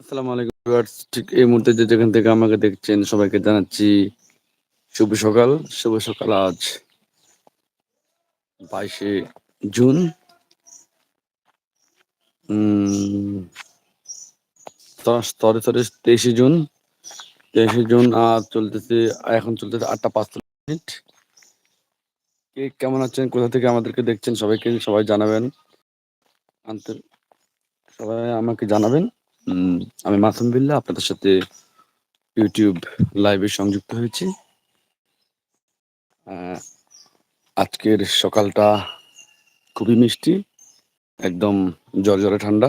আসসালামু আলাইকুম ভিউয়ার্স। ঠিক এই মুহূর্তে যে যেখান থেকে আমাকে দেখছেন সবাইকে জানাচ্ছি শুভ সকাল শুভ সকাল আজ বাইশে জুন। উম, স্তরে স্তরে তেইশে জুন। তেইশে জুন আজ চলতেছে এখন চলতেছে আটটা পাঁচ মিনিট। কে কেমন আছেন কোথা থেকে আমাদেরকে দেখছেন সবাইকে সবাই জানাবেন। সবাই আমাকে জানাবেন। আমি মাসুম বিল্লা আপনাদের সাথে ইউটিউব লাইভে সংযুক্ত হয়েছি। আজকের সকালটা খুবই মিষ্টি, একদম জ্বর জ্বরে ঠান্ডা।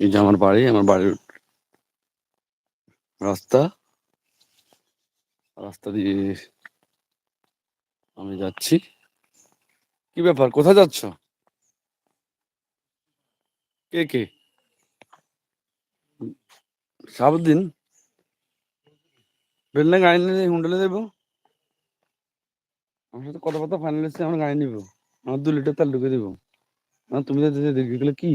এই যে আমার বাড়ি, আমার বাড়ির রাস্তা। রাস্তা দিয়ে আমি যাচ্ছি। কি ব্যাপার? কোথায় যাচ্ছ? কে কে? সাবুদ্দিন বেলনা গাড়ি নিলে হুন্ডলে দেবো আমার সাথে কথাবার্তা ফাইনাল আমরা গাড়ি নিবো। আমার দু লিটার তেল ঢুকে দেবো। আর তুমি তো দেখে গেলে কি?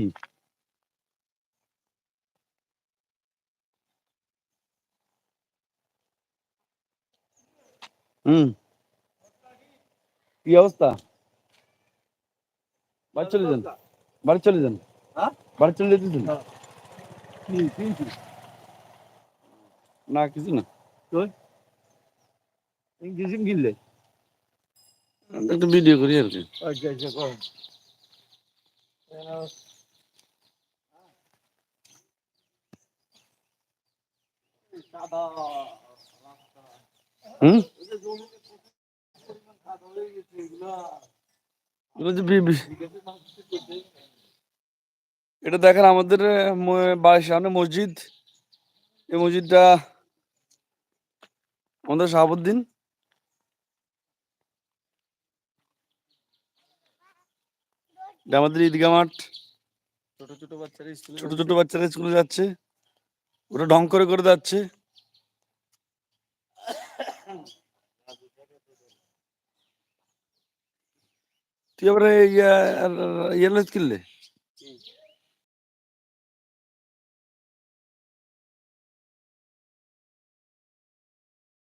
কি অবস্থা বাড়ি চলে যান বাড়ি চলে যান হ্যাঁ? বাড়ি চলে যেতেছেন কি কি কি? না কিছু না ইংলিশ গিললে একটা ভিডিও করি আর কি আচ্ছা আচ্ছা কর হুম এগুলো যে বি- বি- এটা দেখেন আমাদের বাড়ির সামনে মসজিদ। এই মসজিদটা আমাদের শাহাবুদ্দিন। আমাদের ঈদগা মাঠ। ছোট ছোট বাচ্চারা স্কুলে ছোট ছোট বাচ্চারা স্কুলে যাচ্ছে। ওরা ঢং করে করে যাচ্ছে। ఎవరు వెళ్ళొచ్చు